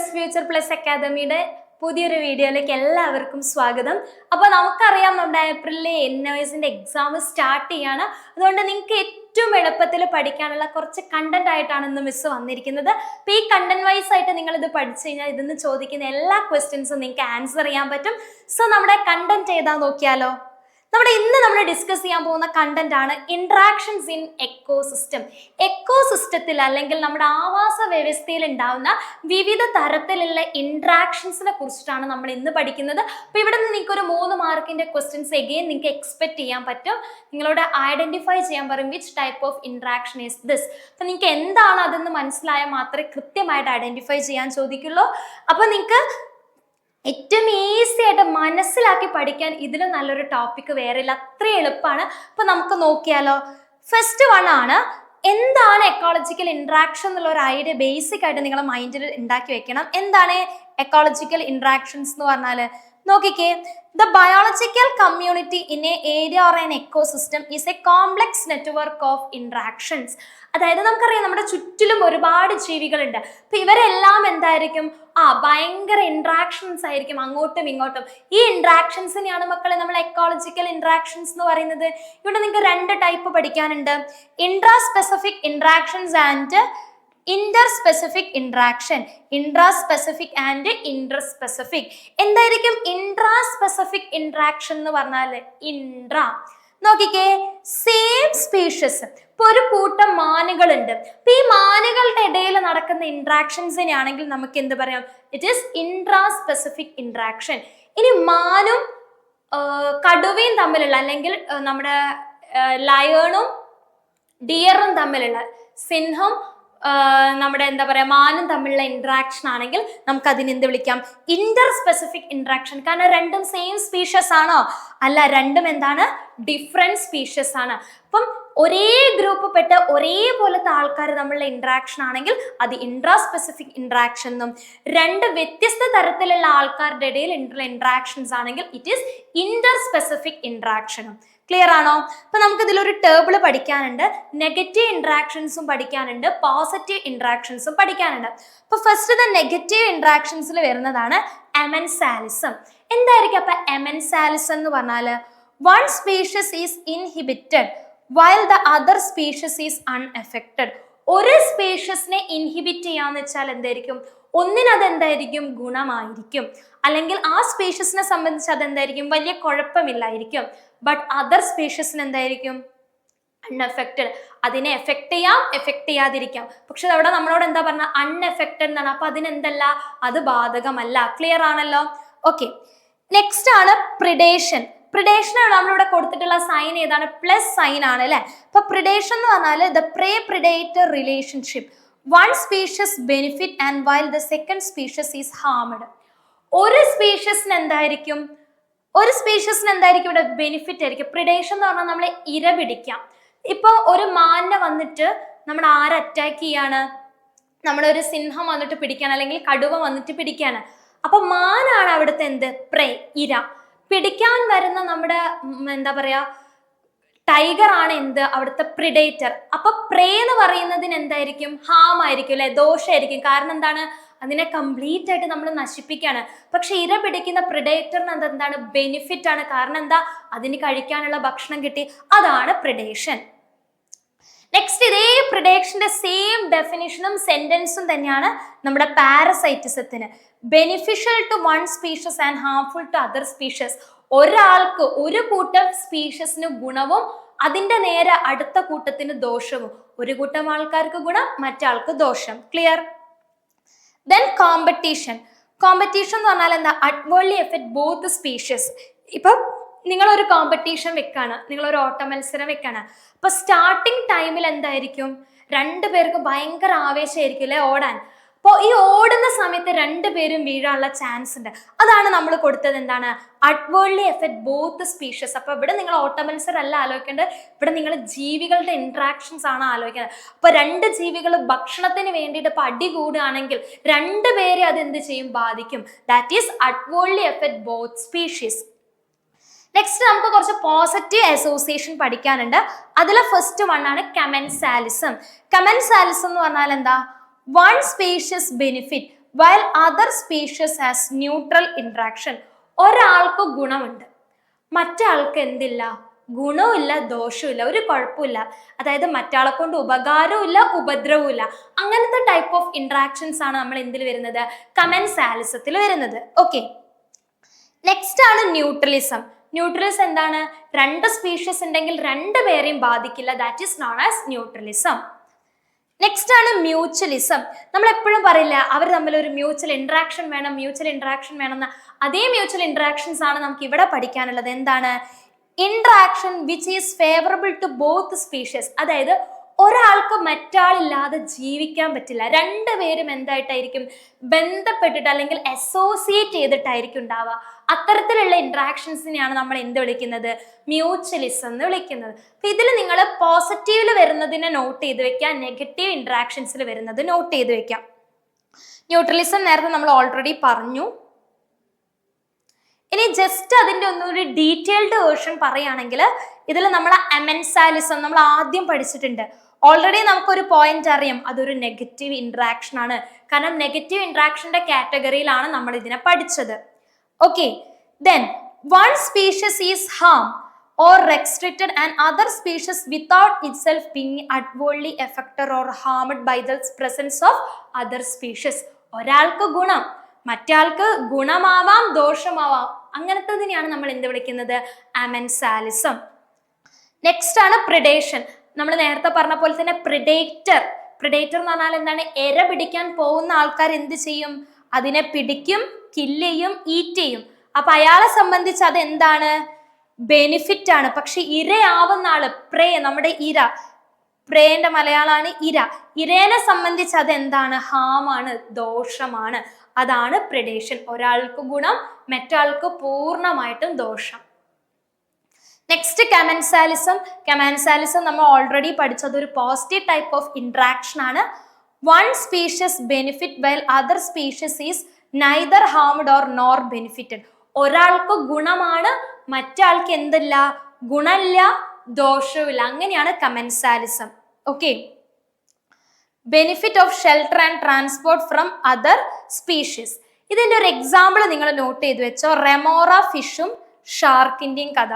Viewers future plus അക്കാദമിയുടെ പുതിയൊരു വീഡിയോയിലേക്ക് എല്ലാവർക്കും സ്വാഗതം. അപ്പോൾ നമുക്കറിയാം നമ്മുടെ ഏപ്രിലിൽ എൻ എസിന്റെ എക്സാം സ്റ്റാർട്ട് ചെയ്യാണ്. അതുകൊണ്ട് നിങ്ങൾക്ക് ഏറ്റവും എളുപ്പത്തിൽ പഠിക്കാനുള്ള കുറച്ച് കണ്ടന്റ് ആയിട്ടാണ് ഇന്ന് മിസ് വന്നിരിക്കുന്നത്. അപ്പോൾ ഈ കണ്ടന്റ് വൈസ് ആയിട്ട് നിങ്ങൾ ഇത് പഠിച്ചു കഴിഞ്ഞാൽ ഇതിന്ന് ചോദിക്കുന്ന എല്ലാ ക്വസ്റ്റ്യൻസും നിങ്ങൾക്ക് ആൻസർ ചെയ്യാൻ പറ്റും. സോ നമ്മുടെ കണ്ടന്റ് ഏതാ നോക്കിയാലോ? നമ്മുടെ ഇന്ന് നമ്മൾ ഡിസ്കസ് ചെയ്യാൻ പോകുന്ന കണ്ടന്റ് ആണ് ഇൻട്രാക്ഷൻസ് ഇൻ എക്കോ സിസ്റ്റം എക്കോ സിസ്റ്റത്തിൽ അല്ലെങ്കിൽ നമ്മുടെ ആവാസ വ്യവസ്ഥയിൽ ഉണ്ടാവുന്ന വിവിധ തരത്തിലുള്ള ഇൻട്രാക്ഷൻസിനെ കുറിച്ചിട്ടാണ് നമ്മൾ ഇന്ന് പഠിക്കുന്നത്. അപ്പോൾ ഇവിടെ നിന്ന് നിങ്ങൾക്ക് ഒരു മൂന്ന് മാർക്കിന്റെ ക്വസ്റ്റ്യൻസ് എഗെയിൻ നിങ്ങൾക്ക് എക്സ്പെക്ട് ചെയ്യാൻ പറ്റും. നിങ്ങളോട് ഐഡന്റിഫൈ ചെയ്യാൻ പറയും which type of interaction is this അപ്പം നിങ്ങൾക്ക് എന്താണ് അതെന്ന് മനസ്സിലായാൽ മാത്രമേ കൃത്യമായിട്ട് ഐഡന്റിഫൈ ചെയ്യാൻ ചോദിക്കുള്ളൂ. അപ്പോൾ നിങ്ങൾക്ക് ഏറ്റവും ഈസി ആയിട്ട് മനസ്സിലാക്കി പഠിക്കാൻ ഇതിലും നല്ലൊരു ടോപ്പിക് വേറെ ഇല്ല. അത്ര എളുപ്പമാണ്. അപ്പൊ നമുക്ക് നോക്കിയാലോ. ഫസ്റ്റ് വൺ ആണ് എന്താണ് എക്കോളജിക്കൽ ഇൻട്രാക്ഷൻ എന്നുള്ള ഒരു ഐഡിയ ബേസിക് ആയിട്ട് നിങ്ങളെ മൈൻഡിൽ ഉണ്ടാക്കി വെക്കണം. എന്താണ് എക്കോളജിക്കൽ ഇൻട്രാക്ഷൻസ് എന്ന് പറഞ്ഞാൽ നോക്കിക്കേ. The biological community in a area or an ecosystem is a complex network of interactions അതായത് നമുക്കറിയാം നമ്മുടെ ചുറ്റിലും ഒരുപാട് ജീവികളുണ്ട്. അപ്പൊ ഇവരെല്ലാം എന്തായിരിക്കും? ആ ഭയങ്കര ഇൻട്രാക്ഷൻസ് ആയിരിക്കും അങ്ങോട്ടും ഇങ്ങോട്ടും. ഈ ഇൻട്രാക്ഷൻസിനെയാണ് മക്കളെ നമ്മൾ എക്കോളജിക്കൽ ഇൻട്രാക്ഷൻസ് എന്ന് പറയുന്നത്. ഇവിടെ നിങ്ങൾക്ക് രണ്ട് ടൈപ്പ് പഠിക്കാനുണ്ട്. Intraspecific interactions and interspecific interaction intraspecific and interspecific എന്തായിരിക്കും ഇൻട്രാ സ്പെസിഫിക് ഇൻട്രാക്ഷൻ എന്ന് പറഞ്ഞാൽ ഇൻട്രാ നോക്കിക്കേ സെയിം സ്പീഷ്യസ് ഇപ്പൊ ഒരു കൂട്ടം മാനുകളുണ്ട്. അപ്പൊ ഈ മാനുകളുടെ ഇടയിൽ നടക്കുന്ന ഇൻട്രാക്ഷൻസിനെ ആണെങ്കിൽ നമുക്ക് എന്ത് പറയാം? It is intraspecific interaction ഇനി മാനും കടുവയും തമ്മിലുള്ള അല്ലെങ്കിൽ നമ്മുടെ ലയണും ഡിയറും തമ്മിലുള്ള സിംഹം നമ്മുടെ എന്താ പറയുക മാനും തമ്മിലുള്ള ഇൻട്രാക്ഷൻ ആണെങ്കിൽ നമുക്ക് അതിന് എന്ത് വിളിക്കാം? ഇന്റർ സ്പെസിഫിക് ഇൻട്രാക്ഷൻ കാരണം രണ്ടും സെയിം സ്പീഷ്യസ് ആണോ? അല്ല രണ്ടും എന്താണ്? ഡിഫറെന്റ് സ്പീഷ്യസ് ആണ്. അപ്പം ഒരേ ഗ്രൂപ്പ് പെട്ട ഒരേപോലത്തെ ആൾക്കാർ തമ്മിലുള്ള ഇൻട്രാക്ഷൻ ആണെങ്കിൽ അത് ഇൻട്രാ സ്പെസിഫിക് ഇൻട്രാക്ഷൻ എന്നും രണ്ട് വ്യത്യസ്ത തരത്തിലുള്ള ആൾക്കാരുടെ ഇടയിൽ ഇന്ററാക്ഷൻസ് ആണെങ്കിൽ ഇറ്റ് ഈസ് ഇന്റർ സ്പെസിഫിക് ഇന്ററാക്ഷനും ക്ലിയർ ആണോ? അപ്പൊ നമുക്ക് ഇതിലൊരു ടേബിൾ പഠിക്കാനുണ്ട്. നെഗറ്റീവ് ഇൻട്രാക്ഷൻസും പഠിക്കാനുണ്ട്. പോസിറ്റീവ് ഇൻട്രാക്ഷൻസും പഠിക്കാനുണ്ട്. അപ്പൊ ഫസ്റ്റ് ദ നെഗറ്റീവ് ഇൻട്രാക്ഷൻസിൽ വരുന്നതാണ് എമൻസാലിസം എന്തായിരിക്കും അപ്പൊ എമൻസാലിസം എന്ന് പറഞ്ഞാൽ? One species is inhibited while the other species is unaffected ഒരു സ്പീഷ്യസിനെ ഇൻഹിബിറ്റ് ചെയ്യാന്ന് വെച്ചാൽ എന്തായിരിക്കും? ഒന്നിനത് എന്തായിരിക്കും ഗുണമായിരിക്കും. അല്ലെങ്കിൽ ആ സ്പേഷ്യസിനെ സംബന്ധിച്ച് അതെന്തായിരിക്കും? വലിയ കുഴപ്പമില്ലായിരിക്കും. ബട്ട് അതർ സ്പേഷ്യസിന് എന്തായിരിക്കും? അൺഎഫക്റ്റഡ് അതിനെ എഫക്ട് ചെയ്യാം എഫക്ട് ചെയ്യാതിരിക്കാം. പക്ഷെ അവിടെ നമ്മളോട് എന്താ പറഞ്ഞ? അൺഎഫക്റ്റഡ് എന്നാണ്. അപ്പൊ അതിനെന്തല്ല? അത് ബാധകമല്ല. ക്ലിയർ ആണല്ലോ? ഓക്കെ നെക്സ്റ്റ് ആണ് പ്രിഡേഷൻ ആണ് നമ്മളിവിടെ കൊടുത്തിട്ടുള്ള സൈൻ ഏതാണ്? പ്ലസ് സൈൻ ആണ് അല്ലെ? അപ്പൊ പ്രിഡേഷൻ എന്ന് പറഞ്ഞാൽ the prey predator relationship one species benefit and while the second species is harmed ഒരു സ്പീഷ്യസിന് എന്തായിരിക്കും? ഒരു സ്പീഷ്യസിന് എന്തായിരിക്കും ഇവിടെ ബെനിഫിറ്റ് ആയിരിക്കും? പ്രിഡേഷൻ എന്ന് പറഞ്ഞാൽ നമ്മളെ ഇര പിടിക്കാം. ഇപ്പോൾ ഒരു മാനിനെ വന്നിട്ട് നമ്മൾ ആരെ അറ്റാക്ക് ചെയ്യാണ്? നമ്മളൊരു സിംഹം വന്നിട്ട് പിടിക്കാൻ അല്ലെങ്കിൽ കടുവ വന്നിട്ട് പിടിക്കാണ്. അപ്പൊ മാനാണ് അവിടുത്തെ എന്ത്? പ്രേ ഇര. പിടിക്കാൻ വരുന്ന നമ്മുടെ എന്താ പറയാ ടൈഗർ ആണ് എന്ത്? അവിടുത്തെ പ്രിഡേറ്റർ അപ്പൊ പ്രേ എന്ന് പറയുന്നതിന് എന്തായിരിക്കും? ഹാം ആയിരിക്കും അല്ലെ? ദോഷമായിരിക്കും. കാരണം എന്താണ്? അതിനെ കംപ്ലീറ്റ് ആയിട്ട് നമ്മൾ നശിപ്പിക്കുകയാണ്. പക്ഷെ ഇര പിടിക്കുന്ന പ്രിഡേറ്ററിന് എന്താണ്? ബെനിഫിറ്റ് ആണ്. കാരണം എന്താ? അതിന് കഴിക്കാനുള്ള ഭക്ഷണം കിട്ടി. അതാണ് പ്രിഡേഷൻ നെക്സ്റ്റ് ഇതേ പ്രിഡേഷന്റെ സെയിം ഡെഫിനിഷനും സെന്റൻസും തന്നെയാണ് നമ്മുടെ പാരസൈറ്റിസത്തിന് beneficial to one species and harmful to other species ഒരാൾക്ക് ഒരു കൂട്ടം സ്പീഷ്യസിന് ഗുണവും അതിന്റെ നേരെ അടുത്ത കൂട്ടത്തിന് ദോഷവും. ഒരു കൂട്ടം ആൾക്കാർക്ക് ഗുണം മറ്റാൾക്ക് ദോഷം. ക്ലിയർ ദെൻ കോമ്പറ്റീഷൻ കോമ്പറ്റീഷൻ എന്ന് പറഞ്ഞാൽ എന്താ? അഡ്വേർലി എഫക്ട് ബോത്ത് സ്പീഷ്യസ് ഇപ്പം നിങ്ങളൊരു കോമ്പറ്റീഷൻ വെക്കാണ്. നിങ്ങളൊരു ഓട്ട മത്സരം വെക്കാണ്. അപ്പൊ സ്റ്റാർട്ടിങ് ടൈമിൽ എന്തായിരിക്കും? രണ്ടു പേർക്ക് ഭയങ്കര ആവേശമായിരിക്കും അല്ലെ? ഓടാൻ. അപ്പോൾ ഈ ഓടുന്ന സമയത്ത് രണ്ടുപേരും വീഴാനുള്ള ചാൻസ് ഉണ്ട്. അതാണ് നമ്മൾ കൊടുത്തത് എന്താണ്? അഡ്വേർഡ്ലി എഫക്ട് ബോത്ത് സ്പീഷ്യസ് അപ്പോൾ ഇവിടെ നിങ്ങൾ ഓട്ട അല്ല ആലോചിക്കേണ്ടത്. ഇവിടെ നിങ്ങൾ ജീവികളുടെ ഇൻട്രാക്ഷൻസ് ആണ് ആലോചിക്കുന്നത് അപ്പോൾ രണ്ട് ജീവികൾ ഭക്ഷണത്തിന് വേണ്ടിയിട്ട് ഇപ്പൊ അടി കൂടുകയാണെങ്കിൽ രണ്ടുപേരെ അത് എന്ത് ചെയ്യും? ബാധിക്കും. That is adversely effect both species next നമുക്ക് കുറച്ച് പോസിറ്റീവ് അസോസിയേഷൻ പഠിക്കാനുണ്ട്. അതിലെ ഫസ്റ്റ് വൺ ആണ് കമൻസാലിസം കമൻസാലിസം എന്ന് പറഞ്ഞാൽ എന്താ? One species benefit while other species has neutral interaction ഒരാൾക്ക് ഗുണമുണ്ട്. മറ്റാൾക്ക് എന്തില്ല? ഗുണവുമില്ല ദോഷവുമില്ല ഒരു കുഴപ്പമില്ല അതായത് മറ്റാളെ കൊണ്ട് ഉപകാരവും ഇല്ല ഉപദ്രവവും ഇല്ല അങ്ങനത്തെ ടൈപ്പ് ഓഫ് ഇൻട്രാക്ഷൻസ് ആണ് നമ്മൾ എന്തിൽ വരുന്നത്? കമൻസാലിസത്തിൽ വരുന്നത്. ഓക്കെ നെക്സ്റ്റ് ആണ് ന്യൂട്രലിസം ന്യൂട്രലിസം എന്താണ്? രണ്ട് സ്പീഷ്യസ് ഉണ്ടെങ്കിൽ രണ്ട് പേരെയും ബാധിക്കില്ല. That is known as neutralism next ആണ് മ്യൂച്വലിസം നമ്മൾ എപ്പോഴും പറയില്ല അവർ തമ്മിൽ ഒരു മ്യൂച്വൽ ഇൻട്രാക്ഷൻ വേണം മ്യൂച്വൽ ഇൻട്രാക്ഷൻ വേണം എന്ന് അതേ മ്യൂച്വൽ ഇൻട്രാക്ഷൻസ് ആണ് നമുക്ക് ഇവിടെ പഠിക്കാനുള്ളത്. എന്താണ്? Interaction which is favourable to both species അതായത് ഒരാൾക്ക് മറ്റാളില്ലാതെ ജീവിക്കാൻ പറ്റില്ല. രണ്ടുപേരും എന്തായിട്ടായിരിക്കും? ബന്ധപ്പെട്ടിട്ട് അല്ലെങ്കിൽ അസോസിയേറ്റ് ചെയ്തിട്ടായിരിക്കും ഉണ്ടാവുക. അത്തരത്തിലുള്ള ഇൻട്രാക്ഷൻസിനെയാണ് നമ്മൾ എന്ത് വിളിക്കുന്നത്? മ്യൂച്വലിസം എന്ന് വിളിക്കുന്നത്. അപ്പൊ ഇതിൽ നിങ്ങൾ പോസിറ്റീവിൽ വരുന്നതിനെ നോട്ട് ചെയ്ത് വെക്കാം നെഗറ്റീവ് ഇൻട്രാക്ഷൻസിൽ വരുന്നത് നോട്ട് ചെയ്ത് വെക്കാം ന്യൂട്രലിസം നേരത്തെ നമ്മൾ ഓൾറെഡി പറഞ്ഞു. ഇനി ജസ്റ്റ് അതിന്റെ ഒന്നൊരു ഡീറ്റെയിൽഡ് വേർഷൻ പറയുകയാണെങ്കിൽ ഇതിൽ നമ്മൾ അമെൻസാലിസം നമ്മൾ ആദ്യം പഠിച്ചിട്ടുണ്ട്. ഓൾറെഡി നമുക്കൊരു പോയിന്റ് അറിയാം. അതൊരു നെഗറ്റീവ് ഇൻട്രാക്ഷൻ ആണ്. കാരണം നെഗറ്റീവ് ഇൻട്രാക്ഷന്റെ കാറ്റഗറിയിലാണ് നമ്മൾ ഇതിനെ പഠിച്ചത്. Okay then one species is harm or or and other species species itself being adversely affected or harmed by the presence of other species ഒരാൾക്ക് ഗുണം മറ്റാൾക്ക് ഗുണമാവാം ദോഷമാവാം. അങ്ങനത്തതിനെയാണ് നമ്മൾ എന്ത് വിളിക്കുന്നത്? അമെൻസാലിസം നെക്സ്റ്റ് ആണ് പ്രിഡേഷൻ നമ്മൾ നേരത്തെ പറഞ്ഞ പോലെ തന്നെ പ്രിഡേറ്റർ പ്രിഡേറ്റർ എന്ന് പറഞ്ഞാൽ എന്താണ്? എര പിടിക്കാൻ പോകുന്ന ആൾക്കാർ എന്ത് ചെയ്യും? അതിനെ പിടിക്കും കില്ല് ചെയ്യും ഈറ്റ് ചെയ്യും. അപ്പൊ അയാളെ സംബന്ധിച്ച് അത് എന്താണ് ബെനിഫിറ്റ് ആണ്. പക്ഷെ ഇരയാവുന്ന ആൾ പ്രേ നമ്മുടെ ഇര. പ്രേന്റെ മലയാളമാണ് ഇര. ഇരേനെ സംബന്ധിച്ച് അത് എന്താണ് ഹാമാണ് ദോഷമാണ്. അതാണ് പ്രിഡേഷൻ ഒരാൾക്ക് ഗുണം മറ്റാൾക്ക് പൂർണമായിട്ടും ദോഷം. നെക്സ്റ്റ് കമൻസാലിസം കമാൻസാലിസം നമ്മൾ ഓൾറെഡി പഠിച്ചത് ഒരു പോസിറ്റീവ് ടൈപ്പ് ഓഫ് ഇൻട്രാക്ഷൻ ആണ്. One species benefit well other species is neither harmed or nor benefited ഒരാൾക്ക് ഗുണമാണ് മറ്റാൾക്ക് എന്തില്ല? ഗുണമില്ല ദോഷവുമില്ല. അങ്ങനെയാണ് commensalism okay benefit of shelter and transport from other species ഇതിന്റെ ഒരു എക്സാമ്പിൾ നിങ്ങൾ നോട്ട് ചെയ്ത് വെച്ചോ. റെമോറ ഫിഷും ഷാർക്കിന്റെയും കഥ.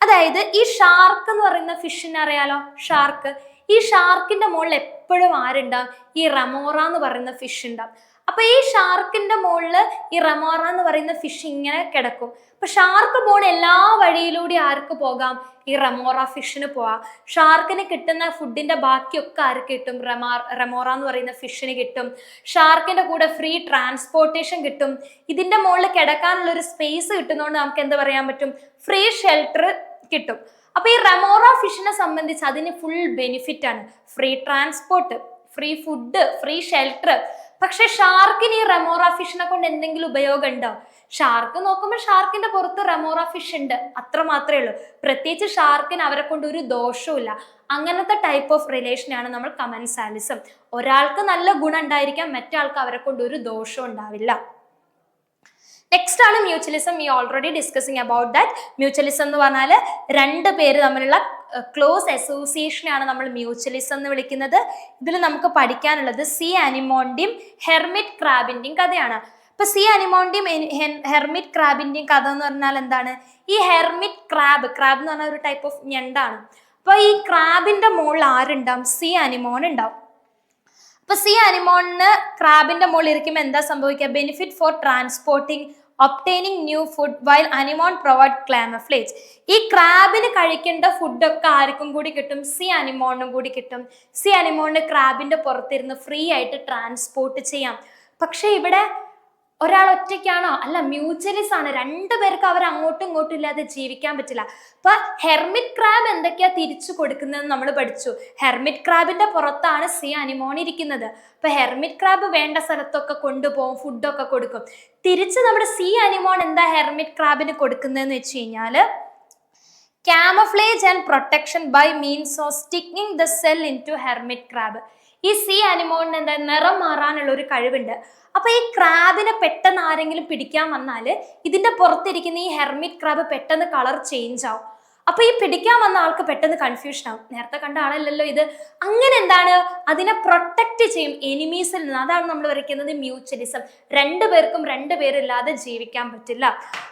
അതായത് ഈ ഷാർക്ക് എന്ന് പറയുന്ന ഫിഷിനെ അറിയാലോ? ഷാർക്ക് ഈ ഷാർക്കിന്റെ മുകളിൽ എപ്പോഴും ആരുണ്ടാവും? ഈ റമോറ എന്ന് പറയുന്ന ഫിഷ് ഉണ്ടാവും. അപ്പൊ ഈ ഷാർക്കിന്റെ മുകളിൽ ഈ റമോറ എന്ന് പറയുന്ന ഫിഷ് ഇങ്ങനെ കിടക്കും. അപ്പൊ ഷാർക്ക് പോണ എല്ലാ വഴിയിലൂടെ ആർക്ക് പോകാം? ഈ റമോറ ഫിഷിന് പോവാം. ഷാർക്കിന് കിട്ടുന്ന ഫുഡിന്റെ ബാക്കിയൊക്കെ ആർക്ക് കിട്ടും? റമാർ റമോറ എന്ന് പറയുന്ന ഫിഷിന് കിട്ടും. ഷാർക്കിന്റെ കൂടെ ഫ്രീ ട്രാൻസ്പോർട്ടേഷൻ കിട്ടും. ഇതിന്റെ മുകളിൽ കിടക്കാനുള്ള ഒരു സ്പേസ് കിട്ടുന്നതുകൊണ്ട് നമുക്ക് എന്താ പറയാൻ പറ്റും? ഫ്രീ ഷെൽട്ടർ കിട്ടും. അപ്പൊ ഈ റമോറ ഫിഷിനെ സംബന്ധിച്ച് അതിന് ഫുൾ ബെനിഫിറ്റ് ആണ്. Free transport free food free shelter പക്ഷെ ഷാർക്കിന് ഈ റമോറ ഫിഷിനെ കൊണ്ട് എന്തെങ്കിലും ഉപയോഗം ഉണ്ടോ? ഷാർക്ക് നോക്കുമ്പോൾ ഷാർക്കിന്റെ പുറത്ത് റമോറ ഫിഷ് ഉണ്ട്. അത്ര മാത്രമേ ഉള്ളൂ. പ്രത്യേകിച്ച് ഷാർക്കിന് അവരെ കൊണ്ട് ഒരു ദോഷവുമില്ല അങ്ങനത്തെ ടൈപ്പ് ഓഫ് റിലേഷനാണ് നമ്മൾ കമൻസാലിസം ഒരാൾക്ക് നല്ല ഗുണം ഉണ്ടായിരിക്കാം മറ്റാൾക്ക് അവരെ കൊണ്ട് ഒരു ദോഷവും ഉണ്ടാവില്ല. നെക്സ്റ്റ് ആണ് മ്യൂച്വലിസം ഈ already discussing about that mutualism എന്ന് പറഞ്ഞാൽ രണ്ട് പേര് തമ്മിലുള്ള ക്ലോസ് അസോസിയേഷനാണ് നമ്മൾ മ്യൂച്വലിസം എന്ന് വിളിക്കുന്നത്. ഇതിൽ നമുക്ക് പഠിക്കാനുള്ളത് സി അനിമോണ്ടിയും ഹെർമിറ്റ് ക്രാബിന്റെയും കഥയാണ്. ഇപ്പൊ സി അനിമോണ്ടിയും ഹെർമിറ്റ് ക്രാബിന്റെയും കഥ എന്ന് പറഞ്ഞാൽ എന്താണ്? ഈ ഹെർമിറ്റ് ക്രാബ് ക്രാബ് എന്ന് പറഞ്ഞ ഒരു ടൈപ്പ് ഓഫ് ഞണ്ടാണ്. അപ്പൊ ഈ ക്രാബിന്റെ മുകളിൽ ആരുണ്ടാവും? സി അനിമോൺ ഉണ്ടാവും. അപ്പൊ സി അനിമോണിന് ക്രാബിന്റെ മുകളിൽ ഇരിക്കുമ്പോൾ എന്താ സംഭവിക്കുക? Benefit for transporting obtaining new food while anemone provide camouflage ഈ ക്രാബിന് കഴിക്കേണ്ട ഫുഡൊക്കെ ആർക്കും കൂടി കിട്ടും? സി അനിമോണിനും കൂടി കിട്ടും. സി അനിമോണിന് ക്രാബിന്റെ പുറത്തിരുന്ന് ഫ്രീ ആയിട്ട് ട്രാൻസ്പോർട്ട് ചെയ്യാം. പക്ഷെ ഇവിടെ ഒരാൾ ഒറ്റയ്ക്കാണോ? അല്ല മ്യൂച്വലിസ് ആണ്. രണ്ടുപേർക്ക് അവർ അങ്ങോട്ടും ഇങ്ങോട്ടും ഇല്ലാതെ ജീവിക്കാൻ പറ്റില്ല. അപ്പൊ ഹെർമിറ്റ് ക്രാബ് എന്തൊക്കെയാ തിരിച്ചു കൊടുക്കുന്നത് നമ്മൾ പഠിച്ചു. ഹെർമിറ്റ് ക്രാബിന്റെ പുറത്താണ് സി അനിമോൺ ഇരിക്കുന്നത്. അപ്പൊ ഹെർമിറ്റ് ക്രാബ് വേണ്ട സ്ഥലത്തൊക്കെ കൊണ്ടുപോകും ഫുഡൊക്കെ കൊടുക്കും. തിരിച്ച് നമ്മുടെ സി അനിമോൺ എന്താ ഹെർമിറ്റ് ക്രാബിന് കൊടുക്കുന്നതെന്ന് വെച്ച് കഴിഞ്ഞാൽ camouflage and protection by means of sticking the shell into hermit crab ഈ സി അനിമോണിന് എന്താ നിറം മാറാനുള്ള ഒരു കഴിവുണ്ട്. അപ്പൊ ഈ ക്രാബിനെ പെട്ടെന്ന് ആരെങ്കിലും പിടിക്കാൻ വന്നാൽ ഇതിന്റെ പുറത്തിരിക്കുന്ന ഈ ഹെർമിറ്റ് ക്രാബ് പെട്ടെന്ന് കളർ ചേഞ്ച് ആവും. അപ്പൊ ഈ പിടിക്കാൻ വന്ന ആൾക്ക് പെട്ടെന്ന് കൺഫ്യൂഷൻ ആവും. നേരത്തെ കണ്ട ആളല്ലല്ലോ ഇത്. അങ്ങനെ എന്താണ്? അതിനെ പ്രൊട്ടക്ട് ചെയ്യും എനിമീസിൽ നിന്ന്. അതാണ് നമ്മൾ വരയ്ക്കുന്നത് മ്യൂച്വലിസം രണ്ടു പേർക്കും രണ്ടു പേരില്ലാതെ ജീവിക്കാൻ പറ്റില്ല.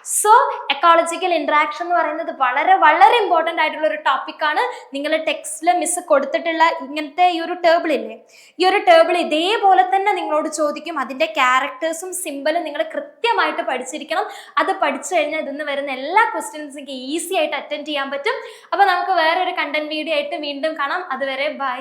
സോ എക്കോളജിക്കൽ ഇന്ററാക്ഷൻ എന്ന് പറയുന്നത് വളരെ വളരെ ഇമ്പോർട്ടന്റ് ആയിട്ടുള്ള ഒരു ടോപ്പിക്കാണ് നിങ്ങൾ ടെക്സ്റ്റിൽ മിസ് കൊടുത്തിട്ടുള്ള ഇങ്ങനത്തെ ഈ ഒരു ടേബിൾ ഇല്ലേ? ഈ ഒരു ടേബിൾ ഇതേപോലെ തന്നെ നിങ്ങളോട് ചോദിക്കും. അതിന്റെ ക്യാരക്ടേഴ്സും സിമ്പലും നിങ്ങൾ കൃത്യമായിട്ട് പഠിച്ചിരിക്കണം. അത് പഠിച്ചു കഴിഞ്ഞാൽ ഇതിന്ന് വരുന്ന എല്ലാ ക്വസ്റ്റ്യൻസും ഈസി ആയിട്ട് അറ്റൻഡ് ചെയ്യാൻ പറ്റും. അപ്പൊ നമുക്ക് വേറെ ഒരു കണ്ടന്റ് വീഡിയോ ആയിട്ട് വീണ്ടും കാണാം. അതുവരെ ബൈ